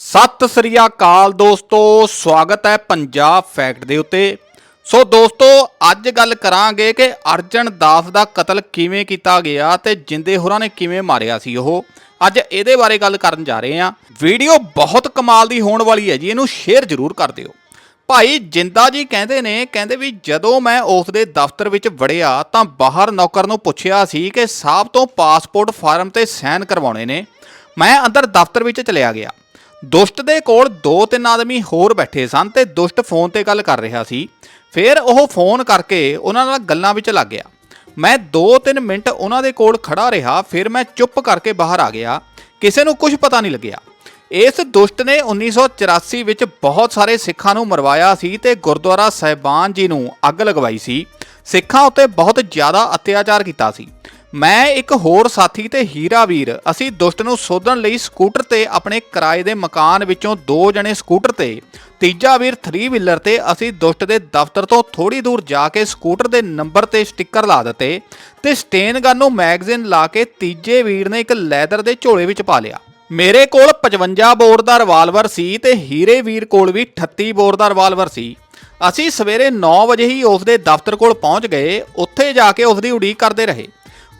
ਸਤਿ ਸ੍ਰੀ ਅਕਾਲ ਦੋਸਤੋ, ਸਵਾਗਤ ਹੈ ਪੰਜਾਬ ਫੈਕਟ ਦੇ ਉੱਤੇ। ਸੋ ਦੋਸਤੋ, ਅੱਜ ਗੱਲ ਕਰਾਂਗੇ ਕਿ ਅਰਜਨ ਦਾਸ ਦਾ ਕਤਲ ਕਿਵੇਂ ਕੀਤਾ ਗਿਆ ਤੇ ਜਿੰਦੇ ਹੋਰਾਂ ਨੇ ਕਿਵੇਂ ਮਾਰਿਆ ਸੀ ਉਹ। ਅੱਜ ਇਹਦੇ ਬਾਰੇ ਗੱਲ ਕਰਨ ਜਾ ਰਹੇ ਹਾਂ। ਵੀਡੀਓ ਬਹੁਤ ਕਮਾਲ ਦੀ ਹੋਣ ਵਾਲੀ ਹੈ ਜੀ, ਇਹਨੂੰ ਸ਼ੇਅਰ ਜ਼ਰੂਰ ਕਰ ਦਿਓ। ਭਾਈ ਜਿੰਦਾ ਜੀ ਕਹਿੰਦੇ ਨੇ, ਕਹਿੰਦੇ ਵੀ ਜਦੋਂ ਮੈਂ ਉਸ ਦੇ ਦਫ਼ਤਰ ਵਿੱਚ ਵੜਿਆ ਤਾਂ ਬਾਹਰ ਨੌਕਰ ਨੂੰ ਪੁੱਛਿਆ ਸੀ ਕਿ ਸਾਹਿਬ ਤੋਂ ਪਾਸਪੋਰਟ ਫਾਰਮ ਤੇ ਸਾਈਨ ਕਰਵਾਉਣੇ ਨੇ। ਮੈਂ ਅੰਦਰ ਦਫ਼ਤਰ ਵਿੱਚ ਚਲਿਆ ਗਿਆ। ਦੁਸ਼ਟ ਦੇ ਕੋਲ ਦੋ ਤਿੰਨ ਆਦਮੀ ਹੋਰ ਬੈਠੇ ਸਨ ਤੇ ਦੁਸ਼ਟ ਫੋਨ ਤੇ ਗੱਲ ਕਰ ਰਿਹਾ ਸੀ। ਫਿਰ ਉਹ ਫੋਨ ਕਰਕੇ ਉਹਨਾਂ ਨਾਲ ਗੱਲਾਂ ਵਿੱਚ ਲੱਗ ਗਿਆ। ਮੈਂ 2-3 ਮਿੰਟ ਉਹਨਾਂ ਦੇ ਕੋਲ ਖੜਾ ਰਿਹਾ, ਫਿਰ ਮੈਂ ਚੁੱਪ ਕਰਕੇ ਬਾਹਰ ਆ ਗਿਆ। ਕਿਸੇ ਨੂੰ ਕੁਝ ਪਤਾ ਨਹੀਂ ਲੱਗਿਆ। ਇਸ ਦੁਸ਼ਟ ਨੇ 1984 ਵਿੱਚ ਬਹੁਤ ਸਾਰੇ ਸਿੱਖਾਂ ਨੂੰ ਮਰਵਾਇਆ ਸੀ ਤੇ ਗੁਰਦੁਆਰਾ ਸਾਹਿਬਾਨ ਜੀ ਨੂੰ ਅੱਗ ਲਗਵਾਈ ਸੀ। ਸਿੱਖਾਂ ਉੱਤੇ ਬਹੁਤ ਜ਼ਿਆਦਾ ਅਤਿਆਚਾਰ ਕੀਤਾ ਸੀ। ਮੈਂ ਇੱਕ ਹੋਰ ਸਾਥੀ ਤੇ ਹੀਰਾ ਵੀਰ। ਅਸੀਂ ਦੁਸ਼ਟ ਨੂੰ ਸੋਧਣ ਲਈ ਸਕੂਟਰ ਤੇ ਆਪਣੇ ਕਿਰਾਏ ਦੇ ਮਕਾਨ ਵਿੱਚੋਂ ਦੋ ਜਣੇ ਸਕੂਟਰ ਤੇ। ਤੀਜਾ ਵੀਰ 3 ਵੀਲਰ ਤੇ ਅਸੀਂ ਦੁਸ਼ਟ ਦੇ ਦਫ਼ਤਰ ਤੋਂ ਥੋੜੀ ਦੂਰ ਜਾ ਕੇ ਸਕੂਟਰ ਦੇ ਨੰਬਰ ਤੇ ਸਟicker ਲਾ ਦਿੱਤੇ ਤੇ ਸਟੇਨ ਗਨ ਨੂੰ ਮੈਗਜ਼ੀਨ ਲਾ ਕੇ ਤੀਜੇ ਵੀਰ ਨੇ ਇੱਕ ਲੈਦਰ ਦੇ ਝੋਲੇ ਵਿੱਚ ਪਾ ਲਿਆ। ਮੇਰੇ ਕੋਲ 55 ਬੋਰ ਦਾ ਰਿਵਾਲਵਰ ਸੀ ਤੇ ਹੀਰੇ ਵੀਰ ਕੋਲ ਵੀ 38 ਬੋਰ ਦਾ ਰਿਵਾਲਵਰ ਸੀ। ਅਸੀਂ ਸਵੇਰੇ 9 ਵਜੇ ਹੀ ਉਸ ਦੇ ਦਫ਼ਤਰ ਕੋਲ ਪਹੁੰਚ ਗਏ। ਉੱਥੇ ਜਾ ਕੇ ਉਸ ਦੀ ਉਡੀਕ ਕਰਦੇ ਰਹੇ।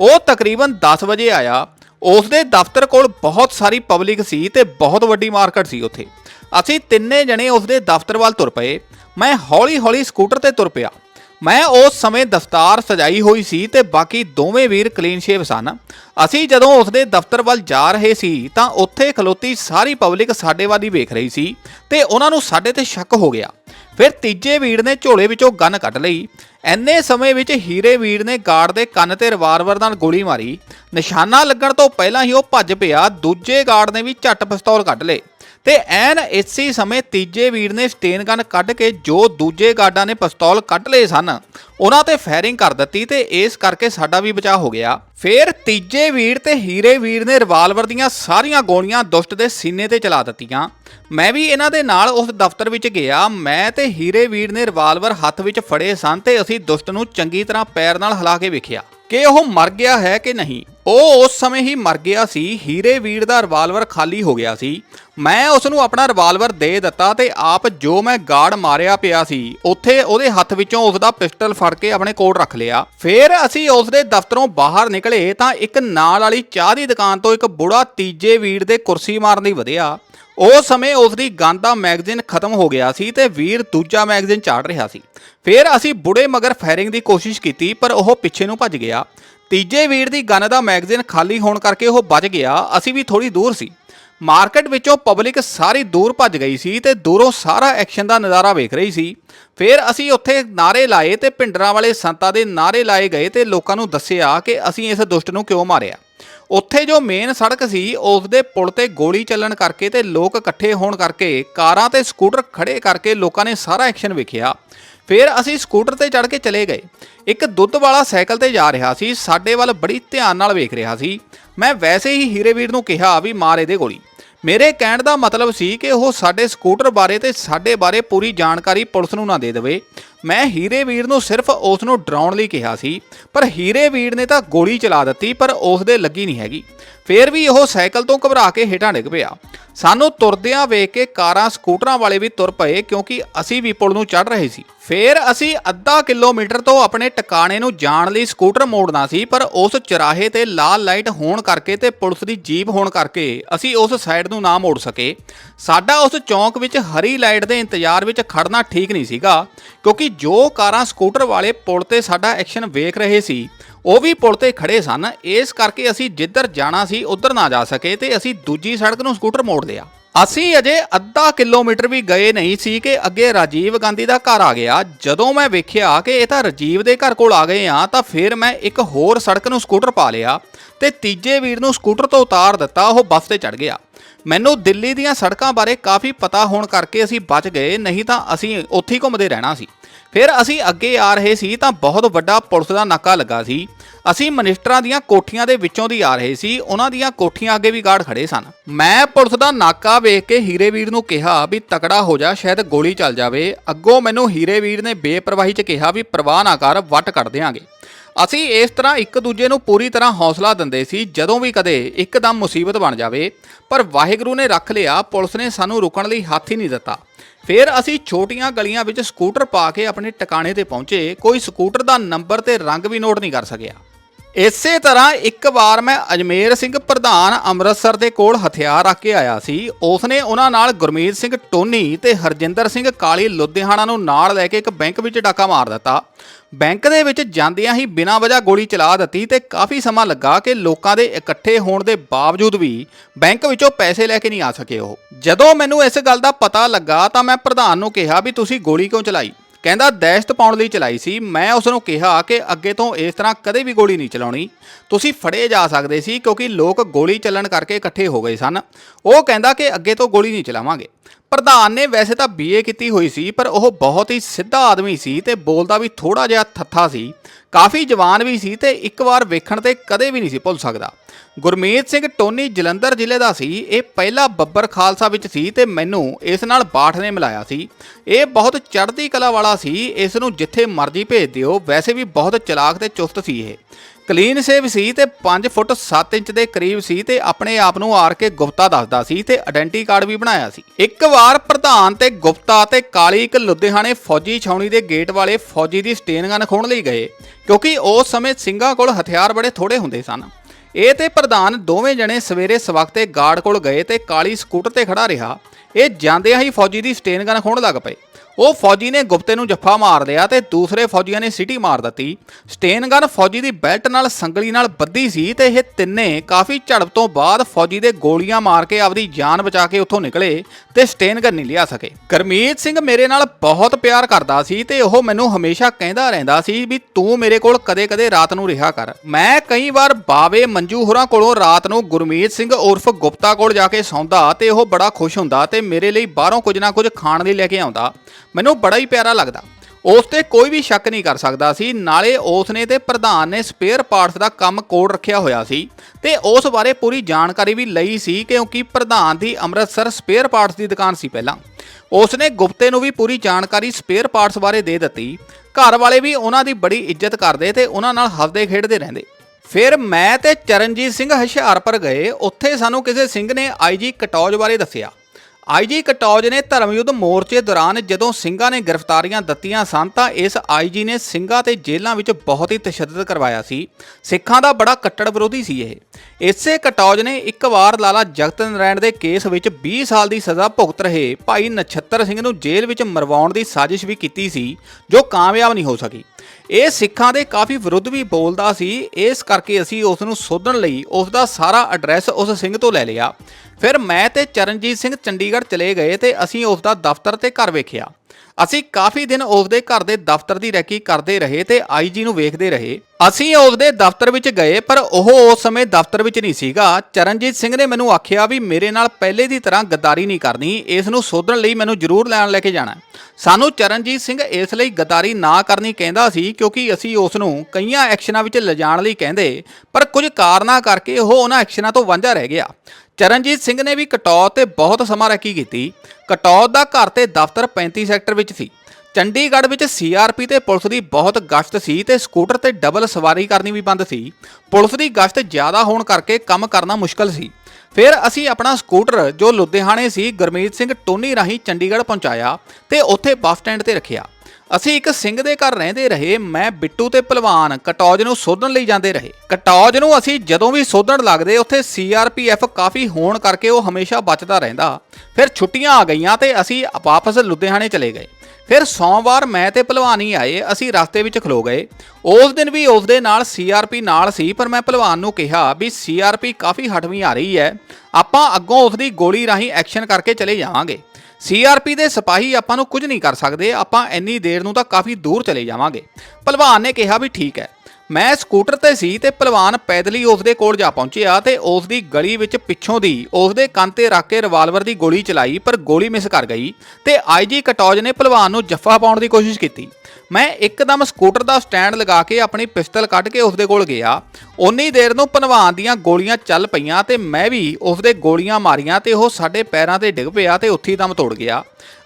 ਉਹ ਤਕਰੀਬਨ 10 ਵਜੇ ਆਇਆ। ਉਸ ਦੇ ਦਫ਼ਤਰ ਕੋਲ ਬਹੁਤ ਸਾਰੀ ਪਬਲਿਕ ਸੀ ਤੇ ਬਹੁਤ ਵੱਡੀ ਮਾਰਕੀਟ ਸੀ ਉੱਥੇ। ਅਸੀਂ ਤਿੰਨੇ ਜਣੇ ਉਸ ਦੇ ਦਫ਼ਤਰ ਵੱਲ ਤੁਰ ਪਏ। ਮੈਂ ਹੌਲੀ-ਹੌਲੀ ਸਕੂਟਰ ਤੇ ਤੁਰ ਪਿਆ। ਮੈਂ ਉਸ ਸਮੇਂ ਦਸਤਾਰ ਸਜਾਈ ਹੋਈ ਸੀ ਤੇ ਬਾਕੀ ਦੋਵੇਂ ਵੀਰ ਕਲੀਨ ਸ਼ੇਵ ਸਨ। ਅਸੀਂ ਜਦੋਂ ਉਸ ਦੇ ਦਫ਼ਤਰ ਵੱਲ ਜਾ ਰਹੇ ਸੀ ਤਾਂ ਉੱਥੇ ਖਲੋਤੀ ਸਾਰੀ ਪਬਲਿਕ ਸਾਡੇ ਵੱਲ ਹੀ ਵੇਖ ਰਹੀ ਸੀ ਤੇ ਉਹਨਾਂ ਨੂੰ ਸਾਡੇ ਤੇ ਸ਼ੱਕ ਹੋ ਗਿਆ। ਫਿਰ ਤੀਜੇ ਵੀਰ ਨੇ ਝੋਲੇ ਵਿੱਚੋਂ ਗਨ ਕੱਢ ਲਈ। ਐਨੇ ਸਮੇਂ ਵਿੱਚ ਹੀਰੇ ਵੀਰ ਨੇ ਗਾਰਡ ਦੇ ਕੰਨ ਤੇ ਰਿਵਾਲਵਰ ਨਾਲ ਗੋਲੀ ਮਾਰੀ। ਨਿਸ਼ਾਨਾ ਲੱਗਣ ਤੋਂ ਪਹਿਲਾਂ ਹੀ ਉਹ ਭੱਜ ਪਿਆ, ਦੂਜੇ ਗਾਰਡ ਨੇ ਵੀ ਝੱਟ ਪਿਸਤੌਲ ਕੱਢ ਲਏ। ਤੇ ਐਨ ਇਸੇ ਸਮੇਂ ਤੀਜੇ ਵੀਰ ਨੇ ਸਟੇਨ ਗਨ ਕੱਢ ਕੇ ਜੋ ਦੂਜੇ ਗਾਰਡਾਂ ਨੇ ਪਿਸਤੌਲ ਕੱਢ ਲਏ ਸਨ ਉਹਨਾਂ ਤੇ ਫਾਇਰਿੰਗ ਕਰ ਦਿੱਤੀ ਤੇ ਇਸ ਕਰਕੇ ਸਾਡਾ ਵੀ ਬਚਾਅ ਹੋ ਗਿਆ। ਫਿਰ ਤੀਜੇ ਵੀਰ ਤੇ ਹੀਰੇ ਵੀਰ ਨੇ ਰਿਵਾਲਵਰ ਦੀਆਂ ਸਾਰੀਆਂ ਗੋਲੀਆਂ ਦੁਸ਼ਟ ਦੇ ਸੀਨੇ ਤੇ ਚਲਾ ਦਿੱਤੀਆਂ। ਮੈਂ ਵੀ ਇਹਨਾਂ ਦੇ ਨਾਲ ਉਸ ਦਫ਼ਤਰ ਵਿੱਚ ਗਿਆ। ਮੈਂ ਤੇ ਹੀਰੇ ਵੀਰ ਨੇ ਰਿਵਾਲਵਰ ਹੱਥ ਵਿੱਚ ਫੜੇ ਸਨ ਤੇ ਅਸੀਂ ਦੁਸ਼ਟ ਨੂੰ ਚੰਗੀ ਤਰ੍ਹਾਂ ਪੈਰ ਨਾਲ ਹਿਲਾ ਕੇ ਵੇਖਿਆ। ਕਿ ਉਹ ਮਰ ਗਿਆ ਹੈ ਕਿ ਨਹੀਂ? ਉਹ ਉਸ ਸਮੇਂ ਹੀ ਮਰ ਗਿਆ ਸੀ। ਹੀਰੇ ਵੀਰ ਦਾ ਰਿਵਾਲਵਰ ਖਾਲੀ ਹੋ ਗਿਆ ਸੀ। ਮੈਂ ਉਸ ਨੂੰ ਆਪਣਾ ਰਿਵਾਲਵਰ ਦੇ ਦਿੱਤਾ ਤੇ ਆਪ ਜੋ ਮੈਂ ਗਾਰਡ ਮਾਰਿਆ ਪਿਆ ਸੀ, ਉੱਥੇ ਉਹਦੇ ਹੱਥ ਵਿੱਚੋਂ ਉਸ ਦਾ ਪਿਸਟਲ ਫੜ ਕੇ ਆਪਣੇ ਕੋਲ ਰੱਖ ਲਿਆ। ਫਿਰ ਅਸੀਂ ਉਸ ਦੇ ਦਫ਼ਤਰੋਂ ਬਾਹਰ ਨਿਕਲੇ ਤਾਂ ਇੱਕ ਨਾਲ ਵਾਲੀ ਚਾਹ ਦੀ ਦੁਕਾਨ ਤੋਂ ਇੱਕ ਬੁੜਾ ਤੀਜੇ ਵੀਰ ਦੇ ਕੁਰਸੀ ਮਾਰਨ ਲਈ ਵਧਿਆ। ਉਸ ਸਮੇਂ ਉਸ ਦੀ ਗਨ ਦਾ ਮੈਗਜ਼ੀਨ ਖਤਮ ਹੋ ਗਿਆ ਸੀ ਤੇ ਵੀਰ ਦੂਜਾ ਮੈਗਜ਼ੀਨ ਚਾੜ ਰਿਹਾ ਸੀ। ਫਿਰ ਅਸੀਂ ਬੁੜੇ ਮਗਰ ਫਾਇਰਿੰਗ ਦੀ ਕੋਸ਼ਿਸ਼ ਕੀਤੀ, ਪਰ ਉਹ ਪਿੱਛੇ ਨੂੰ ਭੱਜ ਗਿਆ। ਤੀਜੇ ਵੀਰ ਦੀ ਗਨ ਦਾ ਮੈਗਜ਼ੀਨ ਖਾਲੀ ਹੋਣ ਕਰਕੇ ਉਹ ਬਚ ਗਿਆ। ਅਸੀਂ ਵੀ ਥੋੜੀ ਦੂਰ ਸੀ। ਮਾਰਕੀਟ ਵਿੱਚੋਂ ਪਬਲਿਕ ਸਾਰੀ ਦੂਰ ਭੱਜ ਗਈ ਸੀ ਤੇ ਦੂਰੋਂ ਸਾਰਾ ਐਕਸ਼ਨ ਦਾ ਨਜ਼ਾਰਾ ਵੇਖ ਰਹੀ ਸੀ। ਫਿਰ ਅਸੀਂ ਉੱਥੇ ਨਾਰੇ ਲਾਏ ਤੇ ਭਿੰਡਰਾਂ ਵਾਲੇ ਸੰਤਾਂ ਦੇ ਨਾਰੇ ਲਾਏ ਗਏ ਤੇ ਲੋਕਾਂ ਨੂੰ ਦੱਸਿਆ ਕਿ ਅਸੀਂ ਇਸ ਦੁਸ਼ਟ ਨੂੰ ਕਿਉਂ ਮਾਰਿਆ। ਉੱਥੇ ਜੋ ਮੇਨ ਸੜਕ ਸੀ ਉਸ ਦੇ ਪੁਲ ਤੇ ਗੋਲੀ ਚੱਲਣ ਕਰਕੇ ਤੇ ਲੋਕ ਇਕੱਠੇ ਹੋਣ ਕਰਕੇ, ਕਾਰਾਂ ਤੇ ਸਕੂਟਰ ਖੜੇ ਕਰਕੇ ਲੋਕਾਂ ਨੇ ਸਾਰਾ ਐਕਸ਼ਨ ਵੇਖਿਆ। ਫਿਰ ਅਸੀਂ ਸਕੂਟਰ ਤੇ ਚੜ੍ਹ ਕੇ ਚਲੇ ਗਏ। ਇੱਕ ਦੁੱਧ ਵਾਲਾ ਸਾਈਕਲ ਤੇ ਜਾ ਰਿਹਾ ਸੀ, ਸਾਡੇ ਵੱਲ ਬੜੀ ਧਿਆਨ ਨਾਲ ਵੇਖ ਰਿਹਾ ਸੀ। ਮੈਂ ਵੈਸੇ ਹੀ ਹੀਰੇ ਵੀਰ ਨੂੰ ਕਿਹਾ ਵੀ ਮਾਰ ਇਹਦੇ ਗੋਲੀ। ਮੇਰੇ ਕਹਿਣ ਦਾ ਮਤਲਬ ਸੀ ਕਿ ਉਹ ਸਾਡੇ ਸਕੂਟਰ ਬਾਰੇ ਤੇ ਸਾਡੇ ਬਾਰੇ ਪੂਰੀ ਜਾਣਕਾਰੀ ਪੁਲਿਸ ਨੂੰ ਨਾ ਦੇ ਦੇਵੇ। ਮੈਂ ਹੀਰੇ ਵੀਰ ਨੂੰ ਸਿਰਫ ਉਸ ਨੂੰ ਡਰਾਉਣ ਲਈ ਕਿਹਾ ਸੀ, ਪਰ ਹੀਰੇ ਵੀਰ ਨੇ ਤਾਂ ਗੋਲੀ ਚਲਾ ਦਿੱਤੀ, ਪਰ ਉਸ ਦੇ ਲੱਗੀ ਨਹੀਂ ਹੈਗੀ। ਫੇਰ ਵੀ ਉਹ ਸਾਈਕਲ ਤੋਂ ਘਬਰਾ ਕੇ ਹੇਠਾਂ ਡਿੱਗ ਪਿਆ। ਸਾਨੂੰ ਤੁਰਦਿਆਂ ਵੇਖ ਕੇ ਕਾਰਾਂ ਸਕੂਟਰਾਂ ਵਾਲੇ ਵੀ ਤੁਰ ਪਏ, ਕਿਉਂਕਿ ਅਸੀਂ ਵੀ ਪੁਲ ਨੂੰ ਚੜ ਰਹੇ ਸੀ। ਫੇਰ ਅਸੀਂ ਅੱਧਾ ਕਿਲੋਮੀਟਰ ਤੋਂ ਆਪਣੇ ਟਿਕਾਣੇ ਨੂੰ ਜਾਣ ਲਈ ਸਕੂਟਰ ਮੋੜਨਾ ਸੀ, ਪਰ ਉਸ ਚਰਾਹੇ ਤੇ ਲਾਲ ਲਾਈਟ ਹੋਣ ਕਰਕੇ ਤੇ ਪੁਲਿਸ ਦੀ ਜੀਪ ਹੋਣ ਕਰਕੇ ਅਸੀਂ ਉਸ ਸਾਈਡ ਨੂੰ ਨਾ ਮੋੜ ਸਕੇ। ਸਾਡਾ ਉਸ ਚੌਂਕ ਵਿੱਚ ਹਰੀ ਲਾਈਟ ਦੇ ਇੰਤਜ਼ਾਰ ਵਿੱਚ ਖੜਨਾ ਠੀਕ ਨਹੀਂ ਸੀਗਾ, ਕਿਉਂਕਿ ਜੋ ਕਾਰਾਂ ਸਕੂਟਰ ਵਾਲੇ ਪੁਲ ਤੇ ਸਾਡਾ ਐਕਸ਼ਨ ਵੇਖ ਰਹੇ ਸੀ, ਉਹ ਵੀ ਪੁਲ ਤੇ ਖੜੇ ਸਨ। ਇਸ ਕਰਕੇ ਅਸੀਂ ਜਿੱਧਰ ਜਾਣਾ ਸੀ, ਉਧਰ ਨਾ ਜਾ ਸਕੇ ਤੇ ਅਸੀਂ ਦੂਜੀ ਸੜਕ ਨੂੰ ਸਕੂਟਰ ਮੋੜ ਲਿਆ। ਅਸੀਂ ਅਜੇ ਅੱਧਾ ਕਿਲੋਮੀਟਰ ਵੀ ਗਏ ਨਹੀਂ ਸੀ ਕਿ ਅੱਗੇ ਰਾਜੀਵ ਗਾਂਧੀ ਦਾ ਘਰ ਆ ਗਿਆ। ਜਦੋਂ ਮੈਂ ਵੇਖਿਆ ਕਿ ਇਹ ਤਾਂ ਰਾਜੀਵ ਦੇ ਘਰ ਕੋਲ ਆ ਗਏ ਆ, ਤਾਂ ਫਿਰ ਮੈਂ ਇੱਕ ਹੋਰ ਸੜਕ ਨੂੰ ਸਕੂਟਰ ਪਾ ਲਿਆ ਤੇ ਤੀਜੇ ਵੀਰ ਨੂੰ ਸਕੂਟਰ ਤੋਂ ਉਤਾਰ ਦਿੱਤਾ, ਉਹ ਬੱਸ ਤੇ ਚੜ ਗਿਆ। ਮੈਨੂੰ ਦਿੱਲੀ ਦੀਆਂ ਸੜਕਾਂ ਬਾਰੇ ਕਾਫੀ ਪਤਾ ਹੋਣ ਕਰਕੇ ਅਸੀਂ ਬਚ ਗਏ, ਨਹੀਂ ਤਾਂ ਅਸੀਂ ਉੱਥੇ ਹੀ ਘੁੰਮਦੇ ਰਹਿਣਾ ਸੀ। ਫਿਰ ਅਸੀਂ ਅੱਗੇ ਆ ਰਹੇ ਸੀ ਤਾਂ ਬਹੁਤ ਵੱਡਾ ਪੁਲਿਸ ਦਾ ਨਾਕਾ ਲੱਗਾ ਸੀ। ਅਸੀਂ ਮਨਿਸਟਰਾਂ ਦੀਆਂ ਕੋਠੀਆਂ ਦੇ ਵਿੱਚੋਂ ਦੀ ਆ ਰਹੇ ਸੀ। ਉਹਨਾਂ ਦੀਆਂ ਕੋਠੀਆਂ ਅੱਗੇ ਵੀ ਗਾਰਡ ਖੜੇ ਸਨ। ਮੈਂ ਪੁਲਿਸ ਦਾ ਨਾਕਾ ਵੇਖ ਕੇ ਹੀਰੇ ਵੀਰ ਨੂੰ ਕਿਹਾ ਵੀ ਤਕੜਾ ਹੋ ਜਾ, ਸ਼ਾਇਦ ਗੋਲੀ ਚੱਲ ਜਾਵੇ। ਅੱਗੋਂ ਮੈਨੂੰ ਹੀਰੇ ਵੀਰ ਨੇ ਬੇਪਰਵਾਹੀ ਚ ਕਿਹਾ ਵੀ ਪਰਵਾਹ ਨਾ ਕਰ, ਵੱਟ ਕੱਢ ਦਿਆਂਗੇ। ਅਸੀਂ ਇਸ ਤਰ੍ਹਾਂ ਇੱਕ ਦੂਜੇ ਨੂੰ ਪੂਰੀ ਤਰ੍ਹਾਂ ਹੌਸਲਾ ਦਿੰਦੇ ਸੀ, ਜਦੋਂ ਵੀ ਕਦੇ ਇੱਕਦਮ ਮੁਸੀਬਤ ਬਣ ਜਾਵੇ। ਪਰ ਵਾਹਿਗੁਰੂ ਨੇ ਰੱਖ ਲਿਆ, ਪੁਲਿਸ ਨੇ ਸਾਨੂੰ ਰੁਕਣ ਲਈ ਹੱਥ ਹੀ ਨਹੀਂ ਦਿੱਤਾ। ਫਿਰ ਅਸੀਂ ਛੋਟੀਆਂ ਗਲੀਆਂ ਵਿੱਚ ਸਕੂਟਰ ਪਾ ਕੇ ਆਪਣੇ ਟਿਕਾਣੇ ਤੇ ਪਹੁੰਚੇ। ਕੋਈ ਸਕੂਟਰ ਦਾ ਨੰਬਰ ਤੇ ਰੰਗ ਵੀ ਨੋਟ ਨਹੀਂ ਕਰ ਸਕਿਆ। ਇਸੇ ਤਰ੍ਹਾਂ ਇੱਕ ਵਾਰ ਮੈਂ ਅਜਮੇਰ ਸਿੰਘ ਪ੍ਰਧਾਨ ਅੰਮ੍ਰਿਤਸਰ ਦੇ ਕੋਲ ਹਥਿਆਰ ਰੱਖ ਕੇ ਆਇਆ ਸੀ। ਉਸਨੇ ਉਹਨਾਂ ਨਾਲ ਗੁਰਮੀਤ ਸਿੰਘ ਟੋਨੀ ਤੇ ਹਰਜਿੰਦਰ ਸਿੰਘ ਕਾਲੀ ਲੁਧਿਆਣਾ ਨੂੰ ਨਾਲ ਲੈ ਕੇ ਇੱਕ ਬੈਂਕ ਵਿੱਚ ਡਾਕਾ ਮਾਰ ਦਿੱਤਾ। ਬੈਂਕ ਦੇ ਵਿੱਚ ਜਾਂਦਿਆਂ ਹੀ ਬਿਨਾਂ ਵਜ੍ਹਾ ਗੋਲੀ ਚਲਾ ਦਿੱਤੀ ਤੇ ਕਾਫੀ ਸਮਾਂ ਲੱਗਾ ਕਿ ਲੋਕਾਂ ਦੇ ਇਕੱਠੇ ਹੋਣ ਦੇ ਬਾਵਜੂਦ ਵੀ ਬੈਂਕ ਵਿੱਚੋਂ ਪੈਸੇ ਲੈ ਕੇ ਨਹੀਂ ਆ ਸਕੇ ਉਹ। ਜਦੋਂ ਮੈਨੂੰ ਇਸ ਗੱਲ ਦਾ ਪਤਾ ਲੱਗਾ ਤਾਂ ਮੈਂ ਪ੍ਰਧਾਨ ਨੂੰ ਕਿਹਾ ਵੀ ਤੁਸੀਂ ਗੋਲੀ ਕਿਉਂ ਚਲਾਈ? ਕਹਿੰਦਾ ਦਹਿਸ਼ਤ ਪਾਉਣ ਲਈ ਚਲਾਈ ਸੀ। ਮੈਂ ਉਸ ਨੂੰ ਕਿਹਾ ਕਿ ਅੱਗੇ ਤੋਂ ਇਸ ਤਰ੍ਹਾਂ ਕਦੇ ਵੀ ਗੋਲੀ ਨਹੀਂ ਚਲਾਉਣੀ। ਤੁਸੀਂ ਫੜੇ ਜਾ ਸਕਦੇ ਸੀ ਕਿਉਂਕਿ ਲੋਕ ਗੋਲੀ ਚੱਲਣ ਕਰਕੇ ਇਕੱਠੇ ਹੋ ਗਏ ਸਨ। ਉਹ ਕਹਿੰਦਾ ਕਿ ਅੱਗੇ ਤੋਂ ਗੋਲੀ ਨਹੀਂ ਚਲਾਵਾਂਗੇ। ਪ੍ਰਧਾਨ ਨੇ ਵੈਸੇ ਤਾਂ ਬੀਏ ਕੀਤੀ ਹੋਈ ਸੀ, ਪਰ ਉਹ ਬਹੁਤ ਹੀ ਸਿੱਧਾ ਆਦਮੀ ਸੀ ਤੇ ਬੋਲਦਾ ਵੀ ਥੋੜਾ ਜਿਹਾ ਥੱਥਾ ਸੀ। ਕਾਫੀ ਜਵਾਨ ਵੀ ਸੀ ਤੇ ਇੱਕ ਵਾਰ ਵੇਖਣ ਤੇ ਕਦੇ ਵੀ ਨਹੀਂ ਸੀ ਭੁੱਲ ਸਕਦਾ। ਗੁਰਮੀਤ ਸਿੰਘ ਟੋਨੀ ਜਲੰਧਰ ਜ਼ਿਲ੍ਹੇ ਦਾ ਸੀ। ਇਹ ਪਹਿਲਾ ਬੱਬਰ ਖਾਲਸਾ ਵਿੱਚ ਸੀ ਤੇ ਮੈਨੂੰ ਇਸ ਨਾਲ ਬਾਠ ਨੇ ਮਿਲਾਇਆ ਸੀ। ਇਹ ਬਹੁਤ ਚੜ੍ਹਦੀ ਕਲਾ ਵਾਲਾ ਸੀ। ਇਸ ਨੂੰ ਜਿੱਥੇ ਮਰਜ਼ੀ ਭੇਜ ਦਿਓ। ਵੈਸੇ ਵੀ ਬਹੁਤ ਚਲਾਕ ਤੇ ਚੁਸਤ ਸੀ ਇਹ। ਕਲੀਨ ਸੇਵ ਸੀ ਤੇ 5 ਫੁੱਟ 7 ਇੰਚ ਦੇ ਕਰੀਬ ਸੀ ਤੇ ਆਪਣੇ ਆਪ ਨੂੰ ਆਰ ਕੇ ਗੁਪਤਾ ਦੱਸਦਾ ਸੀ ਤੇ ਆਇਡੈਂਟੀ ਕਾਰਡ ਵੀ ਬਣਾਇਆ ਸੀ। ਇੱਕ ਵਾਰ ਪ੍ਰਧਾਨ ਤੇ ਗੁਪਤਾ ਤੇ ਕਾਲੀ ਇੱਕ ਲੁਧਿਆਣੇ ਫੌਜੀ ਛਾਉਣੀ ਦੇ ਗੇਟ ਵਾਲੇ ਫੌਜੀ ਦੀ ਸਟੇਨ ਗਨ ਖੋਣ ਲਈ ਗਏ, ਕਿਉਂਕਿ ਉਸ ਸਮੇਂ ਸਿੰਘਾਂ ਕੋਲ ਹਥਿਆਰ ਬੜੇ ਥੋੜੇ ਹੁੰਦੇ ਸਨ। ਇਹ ਤੇ ਪ੍ਰਧਾਨ ਦੋਵੇਂ ਜਣੇ ਸਵੇਰੇ ਸਵਖਤੇ ਗਾਰਡ ਕੋਲ ਗਏ ਤੇ ਕਾਲੀ ਸਕੂਟਰ ਤੇ ਖੜਾ ਰਿਹਾ। ਇਹ ਜਾਂਦਿਆਂ ਹੀ ਫੌਜੀ ਦੀ ਸਟੇਨ ਗਨ ਖੋਣ ਲੱਗ ਪਏ। ਉਹ ਫੌਜੀ ਨੇ ਗੁਪਤੇ ਨੂੰ ਜੱਫਾ ਮਾਰ ਲਿਆ ਤੇ ਦੂਸਰੇ ਫੌਜੀਆਂ ਨੇ ਸਿਟੀ ਮਾਰ ਦਿੱਤੀ। ਸਟੇਨਗਨ ਫੌਜੀ ਦੀ ਬੈਲਟ ਨਾਲ ਸੰਗਲੀ ਨਾਲ ਬੱਧੀ ਸੀ ਤੇ ਇਹ ਤਿੰਨੇ ਕਾਫੀ ਝੜਪ ਤੋਂ ਬਾਅਦ ਫੌਜੀ ਦੇ ਗੋਲੀਆਂ ਮਾਰ ਕੇ ਆਪਦੀ ਜਾਨ ਬਚਾ ਕੇ ਉੱਥੋਂ ਨਿਕਲੇ ਤੇ ਸਟੇਨਗਨ ਨਹੀਂ ਲਿਆ ਸਕੇ। ਗਰਮੀਤ ਸਿੰਘ ਮੇਰੇ ਨਾਲ ਬਹੁਤ ਪਿਆਰ ਕਰਦਾ ਸੀ ਤੇ ਉਹ ਮੈਨੂੰ ਹਮੇਸ਼ਾ ਕਹਿੰਦਾ ਰਹਿੰਦਾ ਸੀ ਵੀ ਤੂੰ ਮੇਰੇ ਕੋਲ ਕਦੇ-ਕਦੇ ਰਾਤ ਨੂੰ ਰਿਹਾ ਕਰ। ਮੈਂ ਕਈ ਵਾਰ ਬਾਵੇ ਮੰਜੂ ਹੋਰਾਂ ਕੋਲੋਂ ਰਾਤ ਨੂੰ ਗੁਰਮੀਤ ਸਿੰਘ ਉਰਫ ਗੁਪਤਾ ਕੋਲ ਜਾ ਕੇ ਸੌਂਦਾ ਤੇ ਉਹ ਬੜਾ ਖੁਸ਼ ਹੁੰਦਾ ਤੇ ਮੇਰੇ ਲਈ ਬਾਹਰੋਂ ਕੁਝ ਨਾ ਕੁਝ ਖਾਣ ਲਈ ਲੈ ਕੇ ਆਉਂਦਾ। ਮੈਨੂੰ ਬੜਾ ਹੀ ਪਿਆਰਾ ਲੱਗਦਾ। ਉਸ ਤੇ ਕੋਈ ਵੀ ਸ਼ੱਕ ਨਹੀਂ ਕਰ ਸਕਦਾ ਸੀ। ਨਾਲੇ ਉਸ ਨੇ ਤੇ ਪ੍ਰਧਾਨ ਨੇ ਸਪੇਅਰ ਪਾਰਟਸ ਦਾ ਕੰਮ ਕੋਡ ਰੱਖਿਆ ਹੋਇਆ ਸੀ ਤੇ ਉਸ ਬਾਰੇ ਪੂਰੀ ਜਾਣਕਾਰੀ ਵੀ ਲਈ ਸੀ ਕਿਉਂਕਿ ਪ੍ਰਧਾਨ ਦੀ ਅੰਮ੍ਰਿਤਸਰ ਸਪੇਅਰ ਪਾਰਟਸ ਦੀ ਦੁਕਾਨ ਸੀ ਪਹਿਲਾਂ। ਉਸ ਨੇ ਗੁਪਤੇ ਨੂੰ ਵੀ ਪੂਰੀ ਜਾਣਕਾਰੀ ਸਪੇਅਰ ਪਾਰਟਸ ਬਾਰੇ ਦੇ ਦਿੱਤੀ। ਘਰ ਵਾਲੇ ਵੀ ਉਹਨਾਂ ਦੀ ਬੜੀ ਇੱਜ਼ਤ ਕਰਦੇ ਤੇ ਉਹਨਾਂ ਨਾਲ ਹੱਸਦੇ ਖੇਡਦੇ ਰਹਿੰਦੇ। ਫਿਰ ਮੈਂ ਤੇ ਚਰਨਜੀਤ ਸਿੰਘ ਹੁਸ਼ਿਆਰਪੁਰ ਗਏ। ਉੱਥੇ ਸਾਨੂੰ ਕਿਸੇ ਸਿੰਘ ਨੇ ਆਈਜੀ ਕਟੌਜ ਬਾਰੇ ਦੱਸਿਆ। ਆਈਜੀ ਕਟੌਜ ਨੇ ਧਰਮਯੁੱਧ ਮੋਰਚੇ ਦੌਰਾਨ ਜਦੋਂ ਸਿੰਘਾਂ ਨੇ ਗ੍ਰਿਫਤਾਰੀਆਂ ਦਿੱਤੀਆਂ ਸਨ ਤਾਂ ਇਸ ਆਈਜੀ ਨੇ ਸਿੰਘਾਂ ਤੇ ਜੇਲ੍ਹਾਂ ਵਿੱਚ ਬਹੁਤ ਹੀ ਤਸ਼ੱਦਦ ਕਰਵਾਇਆ ਸੀ। ਸਿੱਖਾਂ ਦਾ ਬੜਾ ਕੱਟੜ ਵਿਰੋਧੀ ਸੀ ਇਹ। ਇਸੇ ਕਟੌਜ ਨੇ ਇੱਕ ਵਾਰ ਲਾਲਾ ਜਗਤ ਨਾਰਾਇਣ ਦੇ ਕੇਸ ਵਿੱਚ 20 ਸਾਲ ਦੀ ਸਜ਼ਾ ਭੁਗਤ ਰਹੇ ਭਾਈ ਨਛੱਤਰ ਸਿੰਘ ਨੂੰ ਜੇਲ੍ਹ ਵਿੱਚ ਮਰਵਾਉਣ ਦੀ ਸਾਜ਼ਿਸ਼ ਵੀ ਕੀਤੀ ਸੀ, ਜੋ ਕਾਮਯਾਬ ਨਹੀਂ ਹੋ ਸਕੀ। ਇਹ ਸਿੱਖਾਂ ਦੇ ਕਾਫੀ ਵਿਰੁੱਧ ਵੀ ਬੋਲਦਾ ਸੀ। ਇਸ ਕਰਕੇ ਅਸੀਂ ਉਸ ਨੂੰ ਸੋਧਣ ਲਈ ਉਸ ਦਾ ਸਾਰਾ ਐਡਰੈਸ ਉਸ ਸਿੰਘ ਤੋਂ ਲੈ ਲਿਆ। ਫਿਰ ਮੈਂ ਤੇ ਚਰਨਜੀਤ ਸਿੰਘ ਚੰਡੀਗੜ੍ਹ ਚਲੇ ਗਏ ਤੇ ਅਸੀਂ ਉਸ ਦਾ ਦਫ਼ਤਰ ਤੇ ਘਰ ਵੇਖਿਆ। ਅਸੀਂ ਕਾਫੀ ਦਿਨ ਉਸਦੇ ਘਰ ਦੇ ਦਫ਼ਤਰ ਦੀ ਰੈਕੀ ਕਰਦੇ ਰਹੇ ਤੇ ਆਈਜੀ ਨੂੰ ਵੇਖਦੇ ਰਹੇ। ਅਸੀਂ ਉਸਦੇ ਦਫ਼ਤਰ ਵਿੱਚ ਗਏ, ਪਰ ਉਹ ਉਸ ਸਮੇਂ ਦਫ਼ਤਰ ਵਿੱਚ ਨਹੀਂ ਸੀਗਾ। ਚਰਨਜੀਤ ਸਿੰਘ ਨੇ ਮੈਨੂੰ ਆਖਿਆ ਵੀ ਮੇਰੇ ਨਾਲ ਪਹਿਲੇ ਦੀ ਤਰ੍ਹਾਂ ਗੱਦਾਰੀ ਨਹੀਂ ਕਰਨੀ, ਇਸ ਨੂੰ ਸੋਧਣ ਲਈ ਮੈਨੂੰ ਜ਼ਰੂਰ ਲੈਣ ਲੈ ਕੇ ਜਾਣਾ ਸਾਨੂੰ ਚਰਨਜੀਤ ਸਿੰਘ ਇਸ ਲਈ ਗੱਦਾਰੀ ਨਾ ਕਰਨੀ ਕਹਿੰਦਾ ਸੀ, ਕਿਉਂਕਿ ਅਸੀਂ ਉਸ ਨੂੰ ਕਈਆਂ ਐਕਸ਼ਨਾਂ ਵਿੱਚ ਲਿਜਾਣ ਲਈ ਕਹਿੰਦੇ, ਪਰ ਕੁਝ ਕਾਰਨਾਂ ਕਰਕੇ ਉਹ ਉਹਨਾਂ ਐਕਸ਼ਨਾਂ ਤੋਂ ਵਾਂਝਾ ਰਹਿ ਗਿਆ। ਚਰਨਜੀਤ ਸਿੰਘ ਨੇ ਵੀ ਕਟੌਤ ਤੇ ਬਹੁਤ ਸਮਾਂ ਰੱਖੀ ਕੀਤੀ। ਕਟੌਤ ਦਾ ਘਰ ਤੇ ਦਫ਼ਤਰ 35 ਸੈਕਟਰ ਵਿੱਚ ਸੀ। ਚੰਡੀਗੜ੍ਹ ਵਿੱਚ ਸੀਆਰਪੀ ਤੇ ਪੁਲਿਸ ਦੀ ਬਹੁਤ ਗਸ਼ਤ ਸੀ ਤੇ ਸਕੂਟਰ ਤੇ ਡਬਲ ਸਵਾਰੀ ਕਰਨੀ ਵੀ ਬੰਦ ਸੀ। ਪੁਲਿਸ ਦੀ ਗਸ਼ਤ ਜ਼ਿਆਦਾ ਹੋਣ ਕਰਕੇ ਕੰਮ ਕਰਨਾ ਮੁਸ਼ਕਲ ਸੀ। ਫਿਰ ਅਸੀਂ ਆਪਣਾ ਸਕੂਟਰ, ਜੋ ਲੁਧਿਆਣੇ ਸੀ, ਗੁਰਮੀਤ ਸਿੰਘ ਟੋਨੀ ਰਾਹੀਂ ਚੰਡੀਗੜ੍ਹ ਪਹੁੰਚਾਇਆ ਤੇ ਉੱਥੇ ਬੱਸ ਸਟੈਂਡ ਤੇ ਰੱਖਿਆ। ਅਸੀਂ ਇੱਕ ਸਿੰਘ ਦੇ ਘਰ ਰਹਿੰਦੇ ਰਹੇ, ਮੈਂ ਬਿੱਟੂ ਤੇ ਪਹਿਲਵਾਨ ਕਟੌਜ ਨੂੰ ਸੋਧਣ ਲਈ ਜਾਂਦੇ ਰਹੇ। ਕਟੌਜ ਨੂੰ ਅਸੀਂ ਜਦੋਂ ਵੀ ਸੋਧਣ ਲੱਗਦੇ, ਉੱਥੇ ਸੀਆਰਪੀਐਫ ਕਾਫੀ ਹੋਣ ਕਰਕੇ ਉਹ ਹਮੇਸ਼ਾ ਬਚਦਾ ਰਹਿੰਦਾ। ਫਿਰ ਛੁੱਟੀਆਂ ਆ ਗਈਆਂ ਤੇ ਅਸੀਂ ਵਾਪਸ ਲੁਧਿਆਣੇ ਚਲੇ ਗਏ। ਫਿਰ ਸੋਮਵਾਰ ਮੈਂ ਤੇ ਭਲਵਾਨ ਹੀ ਆਏ, ਅਸੀਂ ਰਸਤੇ ਵਿੱਚ ਖਲੋ ਗਏ। ਉਸ ਦਿਨ ਵੀ ਉਸ ਦੇ ਨਾਲ ਸੀਆਰਪੀ ਨਾਲ ਸੀ, ਪਰ ਮੈਂ ਭਲਵਾਨ ਨੂੰ ਕਿਹਾ ਵੀ ਸੀਆਰਪੀ ਕਾਫੀ ਹਟਵੀਂ ਆ ਰਹੀ ਹੈ, ਆਪਾਂ ਅੱਗੋਂ ਉਸ ਦੀ ਗੋਲੀ ਰਾਹੀਂ ਐਕਸ਼ਨ ਕਰਕੇ ਚਲੇ ਜਾਵਾਂਗੇ। ਸੀਆਰਪੀ ਦੇ ਸਿਪਾਹੀ ਆਪਾਂ ਨੂੰ ਕੁਝ ਨਹੀਂ ਕਰ ਸਕਦੇ, ਆਪਾਂ ਇੰਨੀ ਦੇਰ ਨੂੰ ਤਾਂ ਕਾਫੀ ਦੂਰ ਚਲੇ ਜਾਵਾਂਗੇ। ਭਲਵਾਨ ਨੇ ਕਿਹਾ ਵੀ ਠੀਕ ਹੈ। ਮੈਂ ਸਕੂਟਰ ਤੇ ਸੀ ਤੇ ਪਹਿਲਵਾਨ ਪੈਦਲ ਹੀ ਉਸ ਦੇ ਕੋਲ ਜਾ ਪਹੁੰਚਿਆ ਤੇ ਉਸ ਦੀ ਗਲੀ ਵਿੱਚ ਪਿੱਛੋਂ ਦੀ ਉਸ ਦੇ ਕੰਨ ਤੇ ਰੱਖ ਕੇ ਰਿਵਾਲਵਰ ਦੀ ਗੋਲੀ ਚਲਾਈ, ਪਰ ਗੋਲੀ ਮਿਸ ਕਰ ਗਈ ਤੇ ਆਈਜੀ ਕਟੌਜ ਨੇ ਪਹਿਲਵਾਨ ਨੂੰ ਜੱਫਾ ਪਾਉਣ ਦੀ ਕੋਸ਼ਿਸ਼ ਕੀਤੀ। ਮੈਂ ਇੱਕਦਮ ਸਕੂਟਰ ਦਾ ਸਟੈਂਡ ਲਗਾ ਕੇ ਆਪਣੀ ਪਿਸਤਲ ਕੱਢ ਕੇ ਉਸਦੇ ਕੋਲ ਗਿਆ। ਉਨੀ ਦੇਰ ਨੂੰ ਭਨਵਾਨ ਦੀਆਂ ਗੋਲੀਆਂ ਚੱਲ ਪਈਆਂ ਤੇ ਮੈਂ ਵੀ ਉਸਦੇ ਗੋਲੀਆਂ ਮਾਰੀਆਂ ਤੇ ਉਹ ਸਾਡੇ ਪੈਰਾਂ ਤੇ ਡਿੱਗ ਪਿਆ ਤੇ ਉੱਥੇ ਹੀ ਦਮ ਤੋੜ ਗਿਆ।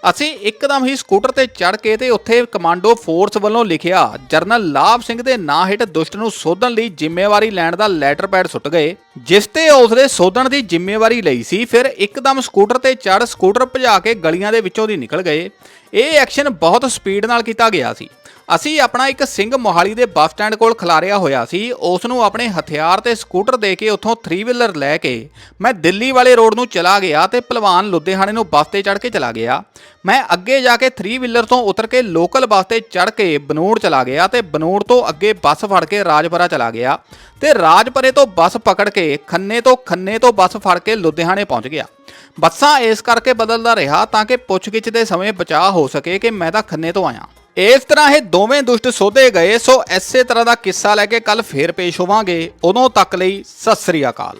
ਅਸੀਂ ਇੱਕਦਮ ਹੀ ਸਕੂਟਰ ਤੇ ਚੜ ਕੇ ਤੇ ਉੱਥੇ ਕਮਾਂਡੋ ਫੋਰਸ ਵੱਲੋਂ ਲਿਖਿਆ, ਜਰਨਲ ਲਾਭ ਸਿੰਘ ਦੇ ਨਾਂ ਹੇਠ ਦੁਸ਼ਟ ਨੂੰ ਸੋਧਣ ਲਈ ਜ਼ਿੰਮੇਵਾਰੀ ਲੈਣ ਦਾ ਲੈਟਰ ਪੈਡ ਸੁੱਟ ਗਏ। ਜਿਸ ਤੇ ਉਸਦੇ ਸੋਧਣ ਦੀ ਜ਼ਿੰਮੇਵਾਰੀ ਲਈ ਸੀ, ਫਿਰ ਇੱਕਦਮ ਸਕੂਟਰ ਤੇ ਚੜ ਸਕੂਟਰ ਭਜਾ ਕੇ ਗਲੀਆਂ ਦੇ ਵਿੱਚੋਂ ਦੀ ਨਿਕਲ ਗਏ। ਇਹ ਐਕਸ਼ਨ ਬਹੁਤ ਸਪੀਡ ਨਾਲ ਕੀਤਾ ਗਿਆ ਸੀ। ਅਸੀਂ ਆਪਣਾ ਇੱਕ ਸਿੰਘ ਮੋਹਾਲੀ ਦੇ ਬੱਸ ਸਟੈਂਡ ਕੋਲ ਖਲਾਰਿਆ ਹੋਇਆ ਸੀ। ਉਸ ਨੂੰ ਆਪਣੇ ਹਥਿਆਰ ਤੇ ਸਕੂਟਰ ਦੇ ਕੇ ਉੱਥੋਂ 3 ਵੀਲਰ ਲੈ ਕੇ ਮੈਂ ਦਿੱਲੀ ਵਾਲੇ ਰੋਡ ਨੂੰ ਚਲਾ ਗਿਆ ਤੇ ਭਲਵਾਨ ਲੁਧਿਆਣੇ ਨੂੰ ਬੱਸ ਤੇ ਚੜ ਕੇ ਚਲਾ ਗਿਆ। ਮੈਂ ਅੱਗੇ ਜਾ ਕੇ 3 ਵੀਲਰ ਤੋਂ ਉਤਰ ਕੇ ਲੋਕਲ ਬੱਸ ਤੇ ਚੜ ਕੇ ਬਨੂੜ ਚਲਾ ਗਿਆ ਤੇ ਬਨੂੜ ਤੋਂ ਅੱਗੇ ਬੱਸ ਫੜ ਕੇ ਰਾਜਪੁਰਾ ਚਲਾ ਗਿਆ ਤੇ ਰਾਜਪੁਰੇ ਤੋਂ ਬੱਸ ਪਕੜ ਕੇ ਖੰਨੇ ਤੋਂ ਖੰਨੇ ਤੋਂ ਬੱਸ ਫੜ ਕੇ ਲੁਧਿਆਣੇ ਪਹੁੰਚ ਗਿਆ। ਬੱਸਾਂ ਇਸ ਕਰਕੇ ਬਦਲਦਾ ਰਿਹਾ ਤਾਂ ਕਿ ਪੁੱਛਗਿੱਛ ਦੇ ਸਮੇਂ ਬਚਾਅ ਹੋ ਸਕੇ ਕਿ ਮੈਂ ਤਾਂ ਖੰਨੇ ਤੋਂ ਆਇਆ। ਇਸ ਤਰ੍ਹਾਂ ਇਹ ਦੋਵੇਂ ਦੁਸ਼ਟ ਸੋਧੇ ਗਏ, ਸੋ ਐਸੇ ਤਰ੍ਹਾਂ ਦਾ ਕਿੱਸਾ ਲੈ ਕੇ ਕੱਲ ਫੇਰ ਪੇਸ਼ ਹੋਵਾਂਗੇ। ਉਦੋਂ ਤੱਕ ਲਈ ਸਤਿ ਸ੍ਰੀ ਅਕਾਲ।